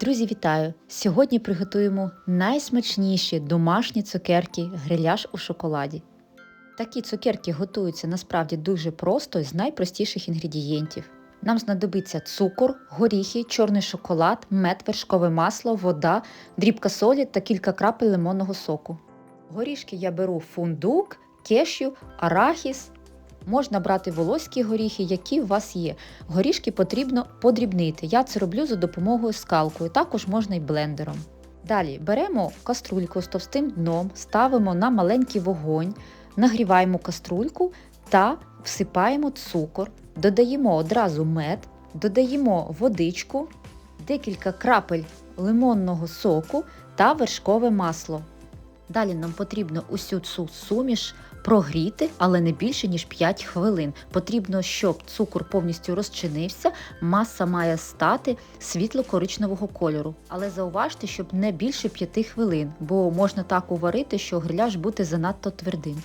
Друзі, вітаю! Сьогодні приготуємо найсмачніші домашні цукерки гриляш у шоколаді. Такі цукерки готуються насправді дуже просто з найпростіших інгредієнтів. Нам знадобиться цукор, горіхи, чорний шоколад, мед, вершкове масло, вода, дрібка солі та кілька крапель лимонного соку. Горішки я беру фундук, кешю, арахіс. Можна брати волоські горіхи, які у вас є. Горішки потрібно подрібнити. Я це роблю за допомогою скалкою, також можна й блендером. Далі беремо каструльку з товстим дном, ставимо на маленький вогонь, нагріваємо каструльку та всипаємо цукор, додаємо одразу мед, додаємо водичку, декілька крапель лимонного соку та вершкове масло. Далі нам потрібно усю цю суміш прогріти, але не більше ніж 5 хвилин. Потрібно, щоб цукор повністю розчинився, маса має стати світло-коричневого кольору. Але зауважте, щоб не більше 5 хвилин, бо можна так уварити, що гриляш буде занадто твердим.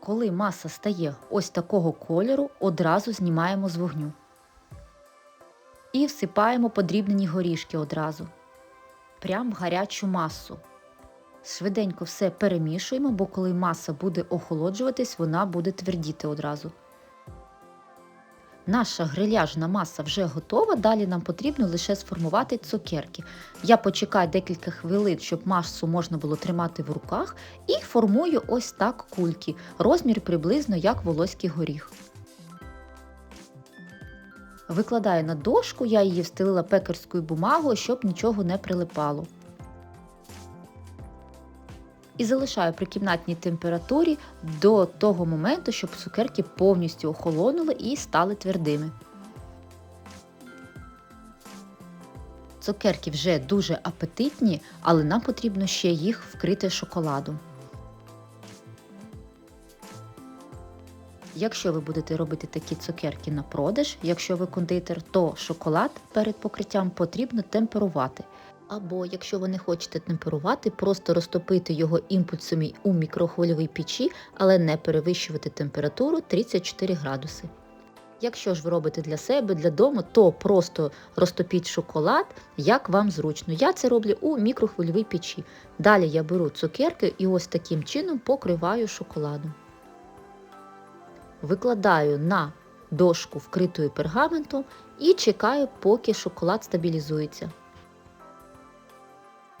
Коли маса стає ось такого кольору, одразу знімаємо з вогню. І всипаємо подрібнені горішки одразу. Прям в гарячу масу. Швиденько все перемішуємо, бо коли маса буде охолоджуватись, вона буде твердіти одразу. Наша гриляжна маса вже готова, далі нам потрібно лише сформувати цукерки. Я почекаю декілька хвилин, щоб масу можна було тримати в руках, і формую ось так кульки, розмір приблизно як волоський горіх. Викладаю на дошку, я її встелила пекарською бумагою, щоб нічого не прилипало і залишаю при кімнатній температурі до того моменту, щоб цукерки повністю охолонули і стали твердими. Цукерки вже дуже апетитні, але нам потрібно ще їх вкрити шоколадом. Якщо ви будете робити такі цукерки на продаж, якщо ви кондитер, то шоколад перед покриттям потрібно темперувати. Або, якщо ви не хочете темперувати, просто розтопити його імпульсами у мікрохвильовій печі, але не перевищувати температуру 34 градуси. Якщо ж ви робите для себе, для дому, то просто розтопіть шоколад, як вам зручно. Я це роблю у мікрохвильовій печі. Далі я беру цукерки і ось таким чином покриваю шоколадом. Викладаю на дошку вкритою пергаментом і чекаю, поки шоколад стабілізується.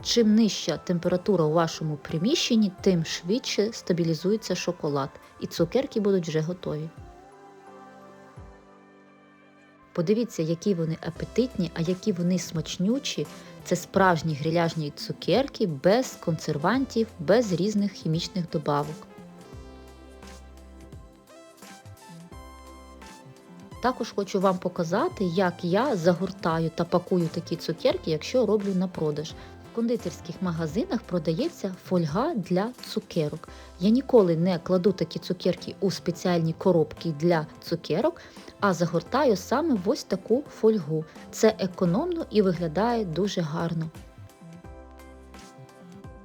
Чим нижча температура у вашому приміщенні, тим швидше стабілізується шоколад, і цукерки будуть вже готові. Подивіться, які вони апетитні, а які вони смачнючі. Це справжні гриляжні цукерки без консервантів, без різних хімічних добавок. Також хочу вам показати, як я загортаю та пакую такі цукерки, якщо роблю на продаж кондитерських магазинах продається фольга для цукерок. Я ніколи не кладу такі цукерки у спеціальні коробки для цукерок, а загортаю саме в ось таку фольгу. Це економно і виглядає дуже гарно.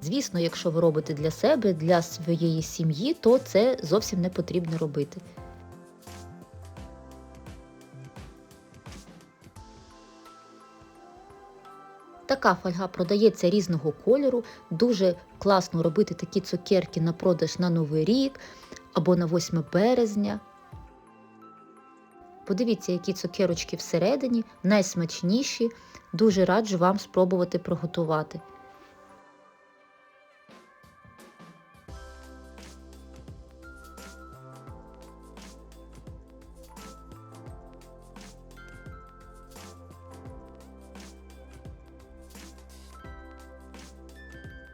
Звісно, якщо ви робите для себе, для своєї сім'ї, то це зовсім не потрібно робити. Така фольга продається різного кольору, дуже класно робити такі цукерки на продаж на Новий рік або на 8 березня. Подивіться, які цукерочки всередині, найсмачніші. Дуже раджу вам спробувати приготувати.